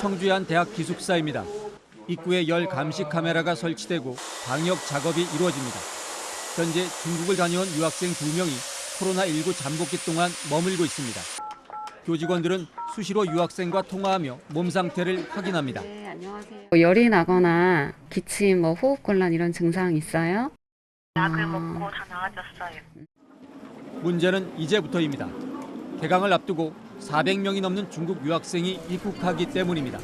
청주의 한 대학 기숙사입니다. 입구에 열 감시 카메라가 설치되고 방역 작업이 이루어집니다. 현재 중국을 다녀온 유학생 두 명이 코로나19 잠복기 동안 머물고 있습니다. 교직원들은 수시로 유학생과 통화하며 몸 상태를 확인합니다. 네, 안녕하세요. 뭐 열이 나거나 기침, 뭐 호흡곤란 이런 증상 있어요? 약을 아. 먹고 다 나아졌어요. 문제는 이제부터입니다. 개강을 앞두고 400명이 넘는 중국 유학생이 입국하기 때문입니다.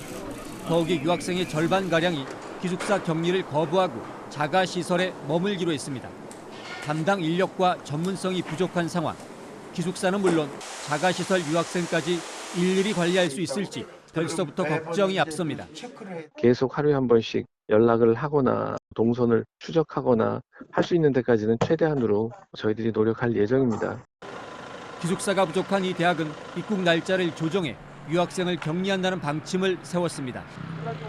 더욱이 유학생의 절반 가량이 기숙사 격리를 거부하고 자가 시설에 머물기로 했습니다. 담당 인력과 전문성이 부족한 상황. 기숙사는 물론 자가 시설 유학생까지 일일이 관리할 수 있을지 벌써부터 걱정이 앞섭니다. 계속 하루에 한 번씩 연락을 하거나 동선을 추적하거나 할 수 있는 데까지는 최대한으로 저희들이 노력할 예정입니다. 기숙사가 부족한 이 대학은 입국 날짜를 조정해 유학생을 격리한다는 방침을 세웠습니다.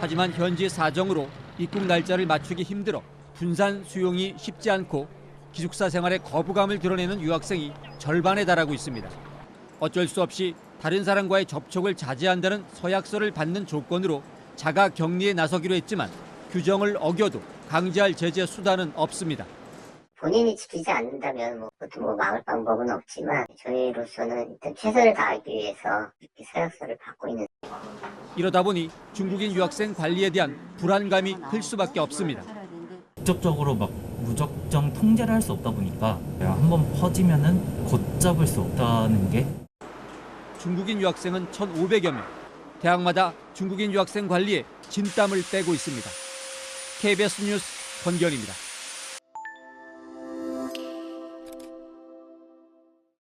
하지만 현지 사정으로 입국 날짜를 맞추기 힘들어 분산 수용이 쉽지 않고 기숙사 생활에 거부감을 드러내는 유학생이 절반에 달하고 있습니다. 어쩔 수 없이 다른 사람과의 접촉을 자제한다는 서약서를 받는 조건으로 자가 격리에 나서기로 했지만 규정을 어겨도 강제할 제재 수단은 없습니다. 본인이 지키지 않는다면 뭐, 그것도 뭐 막을 방법은 없지만 저희로서는 일단 최선을 다하기 위해서 이렇게 서약서를 받고 있는 이러다 보니 중국인 유학생 관리에 대한 불안감이 클 수밖에 없습니다. 직접적으로 막 무적정 통제를 할 수 없다 보니까 한번 퍼지면은 걷잡을 수 없다는 게 중국인 유학생은 1,500여 명. 대학마다 중국인 유학생 관리에 진땀을 빼고 있습니다. KBS 뉴스 권경입니다.